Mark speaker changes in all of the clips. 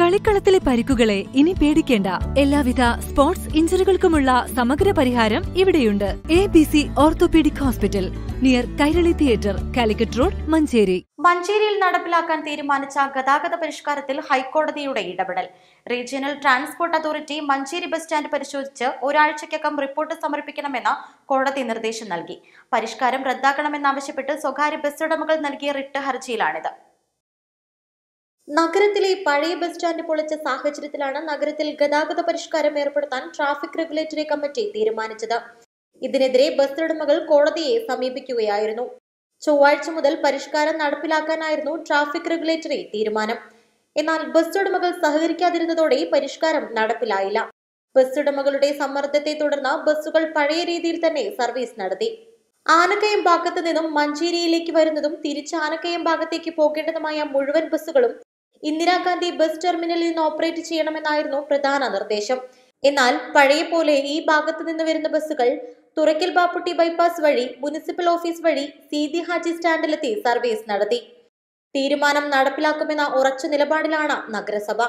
Speaker 1: കളിക്കളത്തിലെ പരിക്കുകളെ ഇനി പേടിക്കേണ്ട. എല്ലാവിധ സ്പോർട്സ് ഇഞ്ചുറികൾക്കുമുള്ള സമഗ്ര പരിഹാരം ഇവിടെയുണ്ട്. A B C orthopaedic hospital near Kairali theatre Calicut road Manjeri.
Speaker 2: മഞ്ചേരിയിൽ നടപ്പിലാക്കാൻ തീരുമാനിച്ച ഗതാഗത പരിഷ്കാരത്തിൽ ഹൈക്കോടതിയുടെ ഇടപെടൽ. Regional transport authority Manjeri bus stand പരിശോധിച്ച് ഒരാഴ്ചയ്ക്കകം റിപ്പോർട്ട് സമർപ്പിക്കണമെന്ന് കോടതി നിർദ്ദേശം നൽകി. പരിഷ്കാരം റദ്ദാക്കണമെന്നാവശ്യപ്പെട്ട് സ്വകാര്യ ബസ് ഉടമകൾ നൽകിയ റിട്ട് ഹർജിയിലാണിത്. നഗരത്തിലെ പഴയ ബസ് സ്റ്റാൻഡ് പൊളിച്ച സാഹചര്യത്തിലാണ് നഗരത്തിൽ ഗതാഗത പരിഷ്കാരം ഏർപ്പെടുത്താൻ ട്രാഫിക് റെഗുലേറ്ററി കമ്മിറ്റി തീരുമാനിച്ചത്. ഇതിനെതിരെ ബസ് ഉടമകൾ കോടതിയെ സമീപിക്കുകയായിരുന്നു. ചൊവ്വാഴ്ച മുതൽ പരിഷ്കാരം നടപ്പിലാക്കാനായിരുന്നു ട്രാഫിക് റെഗുലേറ്ററി തീരുമാനം. എന്നാൽ ബസ് ഉടമകൾ സഹകരിക്കാതിരുന്നതോടെ പരിഷ്കാരം നടപ്പിലായില്ല. ബസ് ഉടമകളുടെ സമ്മർദ്ദത്തെ തുടർന്ന് ബസ്സുകൾ പഴയ രീതിയിൽ തന്നെ സർവീസ് നടത്തി. ആനക്കയം ഭാഗത്ത് നിന്നും മഞ്ചേരിയിലേക്ക് വരുന്നതും തിരിച്ച് ആനക്കയം ഭാഗത്തേക്ക് പോകേണ്ടതുമായ മുഴുവൻ ബസ്സുകളും ഇന്ദിരാഗാന്ധി ബസ് ടെർമിനലിൽ നിന്ന് ഓപ്പറേറ്റ് ചെയ്യണമെന്നായിരുന്നു പ്രധാന നിർദ്ദേശം. എന്നാൽ പഴയ പോലെ ഈ ഭാഗത്ത് നിന്ന് വരുന്ന ബസ്സുകൾ തുറക്കൽ ബാപ്പുട്ടി ബൈപ്പാസ് വഴി മുനിസിപ്പൽ ഓഫീസ് വഴി സീതി ഹാജി സ്റ്റാൻഡിലെത്തി സർവീസ് നടത്തി. തീരുമാനം നടപ്പിലാക്കുമെന്ന ഉറച്ച നിലപാടിലാണ് നഗരസഭ.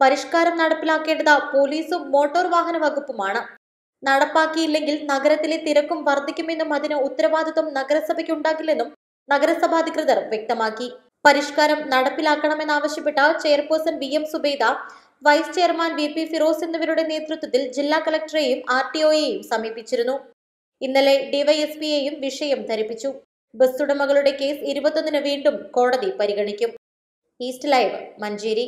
Speaker 2: പരിഷ്കാരം നടപ്പിലാക്കേണ്ടത് പോലീസും മോട്ടോർ വാഹന വകുപ്പുമാണ്. നടപ്പാക്കിയില്ലെങ്കിൽ നഗരത്തിലെ തിരക്കും വർദ്ധിക്കുമെന്നും അതിന് ഉത്തരവാദിത്വം നഗരസഭയ്ക്കുണ്ടാകില്ലെന്നും നഗരസഭാധികൃതർ വ്യക്തമാക്കി. പരിഷ്കാരം നടപ്പിലാക്കണമെന്നാവശ്യപ്പെട്ട chairperson V M Zubaida vice chairman V P Firoz എന്നിവരുടെ നേതൃത്വത്തിൽ ജില്ലാ കളക്ടറെയും ആർ ടി ഒയെയും സമീപിച്ചിരുന്നു. ഇന്നലെ ഡിവൈഎസ്പിയെയും വിഷയം ധരിപ്പിച്ചു. ബസ് ഉടമകളുടെ കേസ് ഇരുപത്തൊന്നിന് വീണ്ടും കോടതി പരിഗണിക്കും. East Live Manjeri.